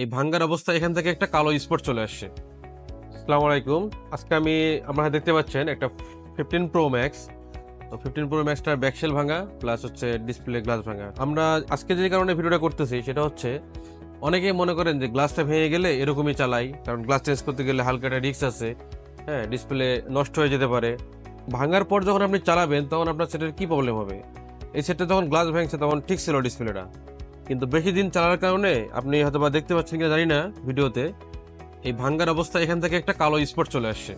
এই ভাঙ্গার অবস্থা এখান থেকে একটা কালো স্পট চলে আসছে। আসসালামু আলাইকুম। আজকে আমি, আপনারা দেখতে পাচ্ছেন একটা ফিফটিন প্রো ম্যাক্স তো ফিফটিন প্রো ম্যাক্সটার ব্যাকশেল ভাঙা প্লাস হচ্ছে ডিসপ্লে গ্লাস ভাঙা আমরা আজকে যে কারণে ভিডিওটা করতেছি, সেটা হচ্ছে অনেকেই মনে করেন যে গ্লাসটা ভেঙে গেলে এরকমই চালাই। কারণ গ্লাস চেঞ্জ করতে গেলে হালকা একটা রিস্ক আছে। হ্যাঁ ডিসপ্লে নষ্ট হয়ে যেতে পারে। ভাঙার পর যখন আপনি চালাবেন, তখন আপনার সেটার কী প্রবলেম হবে? এই সেটটা যখন গ্লাস ভেঙছে, তখন ঠিক ছিল ডিসপ্লেটা কিন্তু বেশি দিন চালার কারণে আপনি হয়তো বা দেখতে পাচ্ছেন কিনা জানি না ভিডিওতে। এই ভাঙ্গার অবস্থা এখান থেকে একটা কালো স্পট চলে আসছে।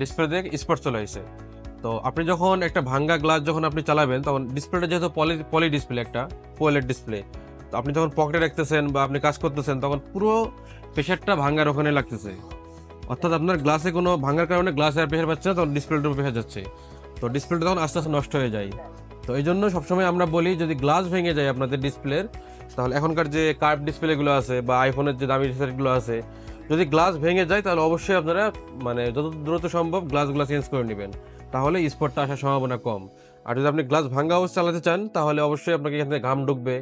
ডিসপ্লে থেকে স্পট চলে আসছে। তো আপনি যখন একটা ভাঙ্গা গ্লাস যখন আপনি চালাবেন, তখন ডিসপ্লেটা যেহেতু পলি পলি ডিসপ্লে একটা পোয়েলের ডিসপ্লে, তো আপনি যখন পকেটে রাখতেছেন বা আপনি কাজ করতেছেন, তখন পুরো প্রেশারটা ভাঙ্গার ওখানে লাগতেছে। অর্থাৎ আপনার গ্লাসে কোনো ভাঙ্গার কারণে গ্লাসে আর প্রেশার পাচ্ছে না, তখন ডিসপ্লেটার প্রেশার যাচ্ছে। তো ডিসপ্লেটা তখন আস্তে আস্তে নষ্ট হয়ে যায়। তো এই জন্য সবসময় আমরা বলি, যদি গ্লাস ভেঙে যায় আপনাদের ডিসপ্লের, তাহলে এখনকার যে কার্ভ ডিসপ্লেগুলো আছে বা আইফোনের যে দামি সেটগুলো আছে, যদি গ্লাস ভেঙে যায়, তাহলে অবশ্যই আপনারা মানে যত দ্রুত সম্ভব গ্লাসগুলো চেঞ্জ করে নেবেন। তাহলে স্পটটা আসার সম্ভাবনা কম। আর যদি আপনি গ্লাস ভাঙ্গা অবস্থা চালাতে চান, তাহলে অবশ্যই আপনাকে এখান ঘাম ঢুকবে,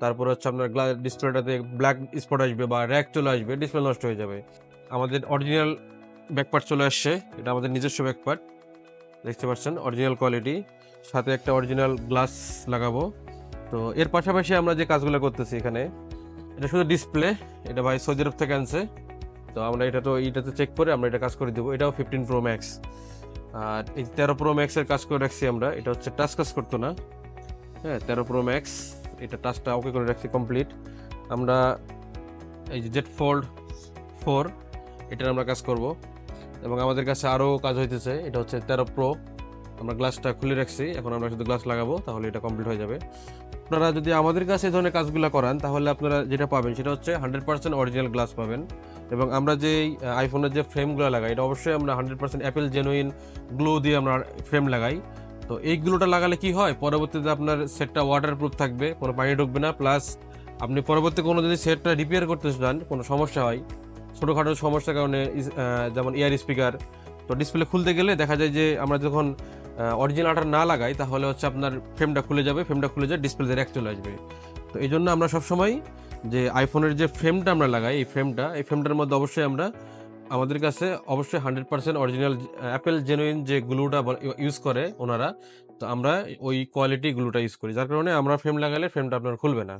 তারপর হচ্ছে আপনার গ্লাস ডিসপ্লেটাতে ব্ল্যাক স্পট আসবে বা র্যাক চলে আসবে, ডিসপ্লে নষ্ট হয়ে যাবে। আমাদের অরিজিনাল ব্যাকপার্ট চলে আসছে, এটা আমাদের নিজস্ব ব্যাকপার্ট দেখতে পাচ্ছেন, অরিজিনাল কোয়ালিটি সাথে একটা অরিজিনাল গ্লাস লাগাবো। তো এর পাশাপাশি আমরা যে কাজগুলো করতেছি এখানে, এটা শুধু ডিসপ্লে এটা ভাই সৌদি আরব থেকে আনছে। তো আমরা এটা তো এইটাতে চেক করে আমরা এটা কাজ করে দেবো। এটাও ফিফটিন প্রো ম্যাক্স আর এই তেরো প্রো ম্যাক্সের কাজ করে রাখছি আমরা। এটা হচ্ছে টাচ কাজ করতো না। হ্যাঁ তেরো প্রো ম্যাক্স এটা টাচটা ওকে করে রাখছি কমপ্লিট আমরা এই যে জেড ফোল্ড ফোর এটার আমরা কাজ করব। এবং আমাদের কাছে আরও কাজ হইতেছে, এটা হচ্ছে তেরো প্রো আমরা গ্লাসটা খুলে রাখছি, এখন আমরা শুধু গ্লাস লাগাবো, তাহলে এটা কমপ্লিট হয়ে যাবে। আপনারা যদি আমাদের কাছে এই ধরনের কাজগুলো করান, তাহলে আপনারা যেটা পাবেন সেটা হচ্ছে হান্ড্রেড পার্সেন্ট অরিজিনাল গ্লাস পাবেন। এবং আমরা যে আইফোনের যে ফ্রেমগুলো লাগাই, এটা অবশ্যই আমরা hundred percent apple genuine glue দিয়ে আমরা ফ্রেম লাগাই। তো এই গ্লোটা লাগালে কি হয়? পরবর্তীতে আপনার সেটটা ওয়াটার প্রুফ থাকবে, কোনো পানি ঢুকবে না। প্লাস আপনি পরবর্তী কোনো যদি সেটটা রিপেয়ার করতে চান, কোনো সমস্যা হয়, ছোটোখাটো সমস্যার কারণে যেমন এয়ার স্পিকার তো ডিসপ্লে খুলতে গেলে দেখা যায় যে আমরা যখন অরিজিনালটা না লাগাই, তাহলে হচ্ছে আপনার ফ্রেমটা খুলে যাবে ফ্রেমটা খুলে যায় ডিসপ্লে র্যাক চলে আসবে। তো এই জন্য আমরা সবসময় যে আইফোনের যে ফ্রেমটা আমরা লাগাই, এই ফ্রেমটা এই ফ্রেমটার মধ্যে অবশ্যই আমরা আমাদের কাছে অবশ্যই hundred percent original apple genuine যে গ্লুটা ইউজ করে ওনারা, তো আমরা ওই কোয়ালিটি গ্লুটা ইউজ করি। যার কারণে আমরা ফ্রেম লাগালে ফ্রেমটা আপনার খুলবে না।